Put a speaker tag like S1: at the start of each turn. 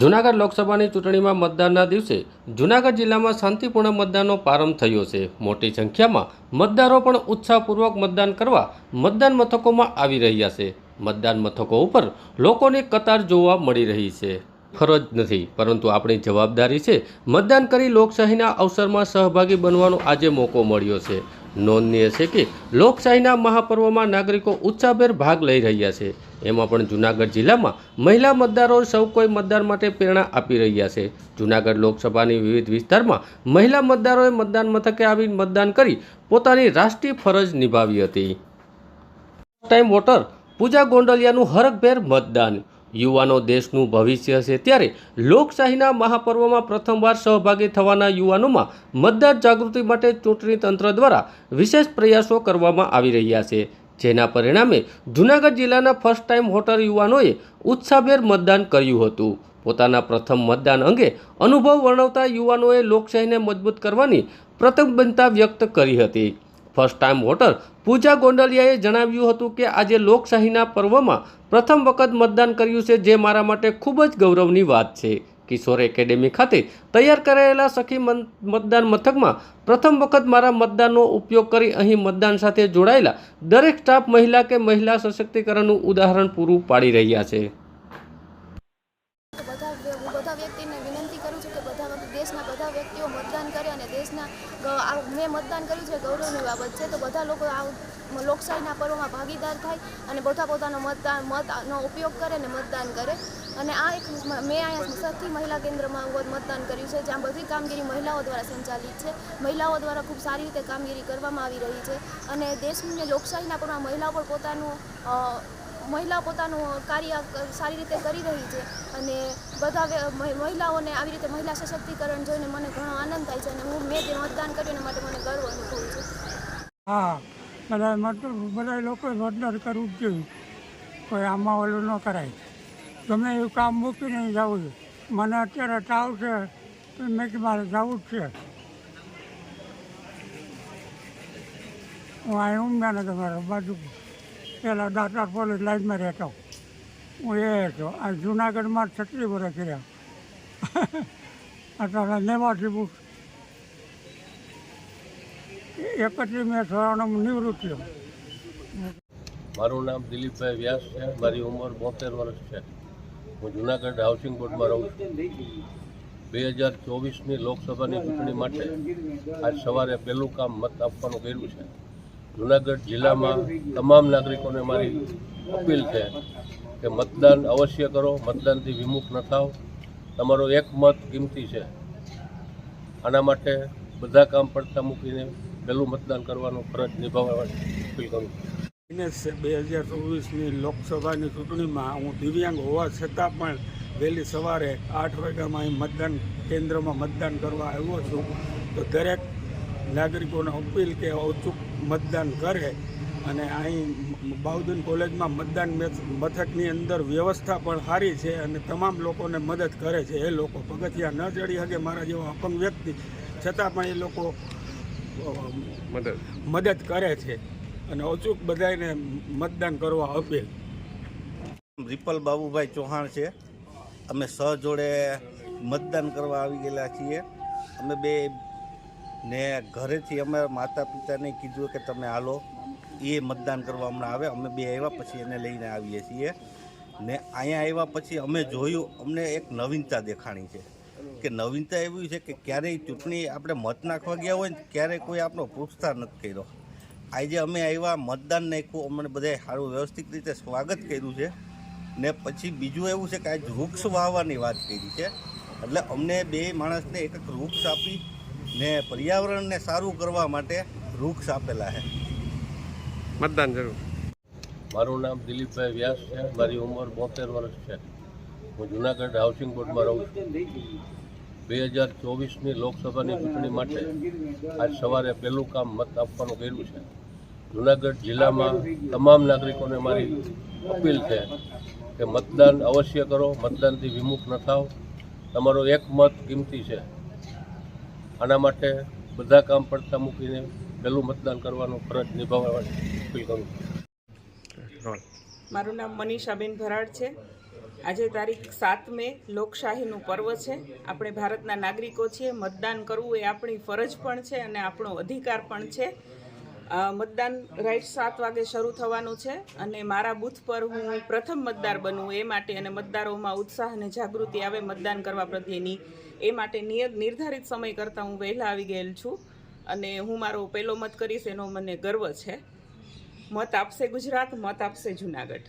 S1: જૂનાગઢ લોકસભાની ચૂંટણીમાં મતદાનના દિવસે જૂનાગઢ જિલ્લામાં શાંતિપૂર્ણ મતદાનનો પ્રારંભ થયો છે. મોટી સંખ્યામાં મતદારો પણ ઉત્સાહપૂર્વક મતદાન કરવા મતદાન મથકોમાં આવી રહ્યા છે. મતદાન મથકો ઉપર લોકોની કતાર જોવા મળી રહી છે. ફરજ નથી, પરંતુ આપણી જવાબદારી છે મતદાન કરી લોકશાહીના અવસરમાં સહભાગી બનવાનો આજે મોકો મળ્યો છે. નોંધનીય છે કે લોકશાહીના મહાપર્વમાં નાગરિકો ઉત્સાહભેર ભાગ લઈ રહ્યા છે. એમાં પણ જૂનાગઢ જિલ્લામાં મહિલા મતદારો સૌ કોઈ મતદાન માટે પ્રેરણા આપી રહ્યા છે. જૂનાગઢ લોકસભાની વિવિધ વિસ્તારમાં મહિલા મતદારોએ મતદાન મથકે આવી મતદાન કરી પોતાની રાષ્ટ્રીય ફરજ નિભાવી હતી. ટાઈમ વોટર પૂજા ગોંડલિયાનું હરખભેર મતદાન. યુવાનો દેશનું ભવિષ્ય છે ત્યારે લોકશાહીના મહાપર્વમાં પ્રથમવાર સહભાગી થવાના યુવાનોમાં મતદાર જાગૃતિ માટે ચૂંટણી તંત્ર દ્વારા વિશેષ પ્રયાસો કરવામાં આવી રહ્યા છે. જેના પરિણામે જૂનાગઢ જિલ્લાના ફર્સ્ટ ટાઈમ વોટર યુવાનોએ ઉત્સાહભેર મતદાન કર્યું હતું. પોતાના પ્રથમ મતદાન અંગે અનુભવ વર્ણવતા યુવાનોએ લોકશાહીને મજબૂત કરવાની પ્રતિબદ્ધતા વ્યક્ત કરી હતી. ફર્સ્ટ ટાઈમ વોટર પૂજા ગોંડલિયાએ જણાવ્યું હતું કે આજે લોકશાહીના પર્વમાં પ્રથમ વખત મતદાન કર્યું છે, જે મારા માટે ખૂબ જ ગૌરવની વાત છે. કિશોર એકેડેમી ખાતે તૈયાર કરાયેલા સખી મતદાન મથકમાં પ્રથમ વખત મારા મતદાનનો ઉપયોગ કરી અહીં મતદાન સાથે જોડાયેલા દરેક સ્ટાફ મહિલા કે મહિલા સશક્તિકરણનું ઉદાહરણ પૂરું પાડી રહ્યા છે
S2: તો બધા વ્ય- હું બધા વ્યક્તિને વિનંતી કરું છું કે બધા વખત દેશના બધા વ્યક્તિઓ મતદાન કરે અને દેશના મેં મતદાન કર્યું છે, ગૌરવની બાબત છે. તો બધા લોકો આ લોકશાહીના પર્વમાં ભાગીદાર થાય અને બધા પોતાનો મતદાન મતનો ઉપયોગ કરે અને મતદાન કરે. અને આ એક મેં અહીંયા સખી મહિલા કેન્દ્રમાં મતદાન કર્યું છે, જ્યાં બધી કામગીરી મહિલાઓ દ્વારા સંચાલિત છે. મહિલાઓ દ્વારા ખૂબ સારી રીતે કામગીરી કરવામાં આવી રહી છે. અને દેશની લોકશાહીના પર્વમાં મહિલાઓ પણ પોતાનું અ, મહિલાઓ પોતાનું કાર્ય સારી રીતે કરી રહી છે અને બધા મહિલાઓને આવી રીતે મહિલા સશક્તિકરણ જોઈને મને ઘણો આનંદ થાય છે અને હું મેં જે મતદાન કર્યું માટે મને ગર્વ અનુભવું છે.
S3: હા બધા મતલબ બધા લોકોએ મતદાન કરવું જોઈએ. કોઈ આમાં ઓલું ન કરાય. ગમે એવું કામ મૂકીને જવું છે. મને અત્યારે તાવ છે મેં કે મારે જવું જ છે. હું અહીં ઉમદાને તમારા બાજુ પહેલાં દાતાર પોલીસ લાઈનમાં રહેતો. હું એ હતો. આ જુનાગઢમાં છત્રીસ વર્ષ રહ્યા અત્યારે નેવાથી બુક એકત્રીસ મે સોળાનો નિવૃત્ત થયો.
S4: મારું નામ દિલીપભાઈ વ્યાસ છે. મારી ઉંમર બોતેર વર્ષ છે. હું જુનાગઢ હાઉસિંગ બોર્ડમાં રહું છું. બે હજાર ચોવીસની લોકસભાની ચૂંટણી માટે આજ સવારે પહેલું કામ મત આપવાનું કર્યું છે. જુનાગઢ જિલ્લામાં તમામ નાગરિકોને મારી અપીલ છે કે મતદાન અવશ્ય કરો, મતદાનથી વિમુખ ન થાવ તમારો એક મત કિંમતી છે. આના માટે બધા કામ પડતા મૂકીને પહેલું મતદાન કરવાનું ફરજ નિભાવવાની અપીલ કરું છું.
S5: બે હજાર ચોવીસની લોકસભાની ચૂંટણીમાં હું દિવ્યાંગ હોવા છતાં પણ વહેલી સવારે આઠ વાગ્યામાં અહીં મતદાન કેન્દ્રમાં મતદાન કરવા આવ્યો છું. તો દરેક નાગરિકોને અપીલ કે અચૂક મતદાન કરે અને અહીં બાઉદીન કોલેજમાં મતદાન મેથ- મથકની અંદર વ્યવસ્થા પણ સારી છે અને તમામ લોકોને મદદ કરે છે. એ લોકો પગથિયા ન ચડી શકે મારા જેવા અપંગ વ્યક્તિ. છતાં પણ એ લોકો મદદ. કરે છે અને અચૂક બધાને મતદાન કરવા અપીલ.
S6: રિપલ બાબુભાઈ ચૌહાણ છે. અમે સહ જોડે મતદાન કરવા આવી ગયેલા છીએ. અમે બે ને ઘરેથી અમે માતા પિતાને કીધું કે તમે હાલો, એ મતદાન કરવા હમણાં આવે, અમે બે આવ્યા પછી એને લઈને આવીએ છીએ. ને અહીંયા આવ્યા પછી અમે જોયું, અમને એક નવીનતા દેખાણી છે. કે નવીનતા એવી છે કે ક્યારેય ચૂંટણી આપણે મત નાખવા ગયા હોય ને, ક્યારેય કોઈ આપણો પ્રોત્સાહન નથી કર્યો. આજે અમે આવ્યા, મતદાન નાખ્યું, અમને બધાએ સારું વ્યવસ્થિત રીતે સ્વાગત કર્યું છે. ને પછી બીજું એવું છે કે આજે વૃક્ષ વાવવાની વાત કરી છે. એટલે અમને બે માણસને એક એક વૃક્ષ આપી ને પર્યાવરણને સારું કરવા માટે વૃક્ષ આપેલા છે.
S1: મતદાન જરૂર.
S4: મારું નામ દિલીપભાઈ વ્યાસ છે. મારી ઉંમર બોતેર વર્ષ છે. હું જુનાગઢ હાઉસિંગ બોર્ડમાં રહું છું. બે હજાર ચોવીસની લોકસભાની ચૂંટણી માટે આજ સવારે પહેલું કામ મત આપવાનું કર્યું છે. જુનાગઢ જિલ્લામાં તમામ નાગરિકોને મારી અપીલ છે કે મતદાન અવશ્ય કરો. મતદાનથી વિમુખ ન થાવ. તમારો એક મત કિંમતી છે. આના માટે બધા કામ પડતા મૂકીને પહેલું મતદાન કરવાનું ફરજ નિભાવવાની અપીલ કરું છું
S7: મારું નામ મનીષાબેન ભરાડ છે. આજે તારીખ સાત મે લોકશાહીનું પર્વ છે. આપણે ભારતના નાગરિકો છીએ. મતદાન કરવું એ આપણી ફરજ પણ છે અને આપણો અધિકાર પણ છે. મતદાન રાઈટ સાત વાગે શરૂ થવાનું છે અને મારા બૂથ પર હું પ્રથમ મતદાર બનવું એ માટે અને મતદારોમાં ઉત્સાહ અને જાગૃતિ આવે મતદાન કરવા પ્રત્યેની એ માટે નિયત નિર્ધારિત સમય કરતાં હું વહેલા આવી ગયેલ છું અને હું મારો પહેલો મત કરીશ એનો મને ગર્વ છે. મત આપશે ગુજરાત, મત આપશે જુનાગઢ.